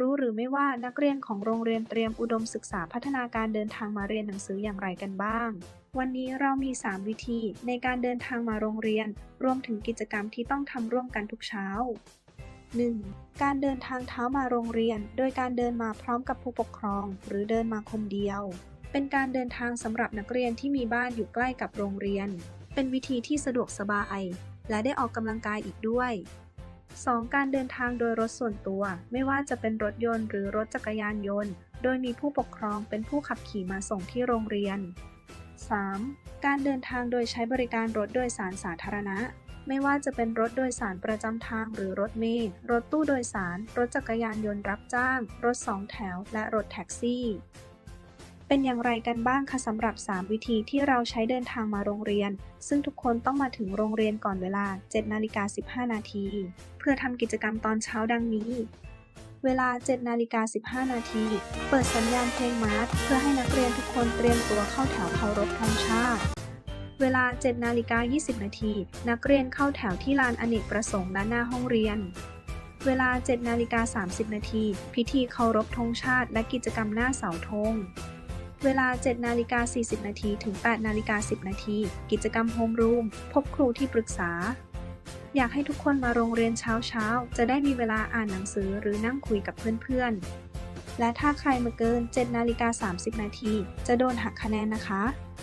รู้หรือไม่ว่านักเรียนของโรงเรียนเตรียมอุดมศึกษาพัฒนาการเดินทางมาเรียนหนังสืออย่างไรกันบ้าง วันนี้เรามี 3 วิธีในการเดินทางมาโรงเรียน รวมถึงกิจกรรมที่ต้องทำร่วมกันทุกเช้า 1. การเดินทางเท้ามาโรงเรียน โดยการเดินมาพร้อมกับผู้ปกครอง หรือเดินมาคนเดียว เป็นการเดินทางสำหรับนักเรียนที่มีบ้านอยู่ใกล้กับโรงเรียน เป็นวิธีที่สะดวกสบาย และได้ออกกำลังกายอีกด้วย 2. การเดินทางโดยรถส่วนตัว ไม่ว่าจะเป็นรถยนต์หรือรถจักรยานยนต์ โดยมีผู้ปกครองเป็นผู้ขับขี่มาส่งที่โรงเรียน 3. การเดินทางโดยใช้บริการรถโดยสารสาธารณะ ไม่ว่าจะเป็นรถโดยสารประจำทางหรือรถเมล์รถตู้โดยสาร รถจักรยานยนต์รับจ้าง รถสองแถว และรถแท็กซี่ เป็นอย่างไรกันบ้างคะสำหรับ 3 วิธีที่เราใช้เดินทางมาโรงเรียน ซึ่งทุกคนต้องมาถึงโรงเรียนก่อนเวลา 7นาฬิกา15 นาที เพื่อทำกิจกรรมตอนเช้าดังนี้ เวลา 7นาฬิกา15 นาที เปิดสัญญาณเพลงมาร์ชเพื่อให้นักเรียนทุกคนเตรียมตัวเข้าแถวเคารพธงชาติ เวลา 7นาฬิกา20 นาที นักเรียนเข้าแถวที่ลานอเนกประสงค์ด้านหน้าห้องเรียนเวลา7นาฬิกา30 นาที พิธีเคารพธงชาติและกิจกรรมหน้าเสาธง เวลา 7 นาฬิกา 40 นาทีถึง 8 นาฬิกา 10 นาที กิจกรรมโฮมรูม พบครูที่ปรึกษา อยากให้ทุกคนมาโรงเรียนเช้าเช้าๆจะได้มีเวลาอ่านหนังสือหรือนั่งคุยกับเพื่อนๆ และถ้าใครมาเกิน 7 นาฬิกา 30 นาที จะโดนหักคะแนนนะคะ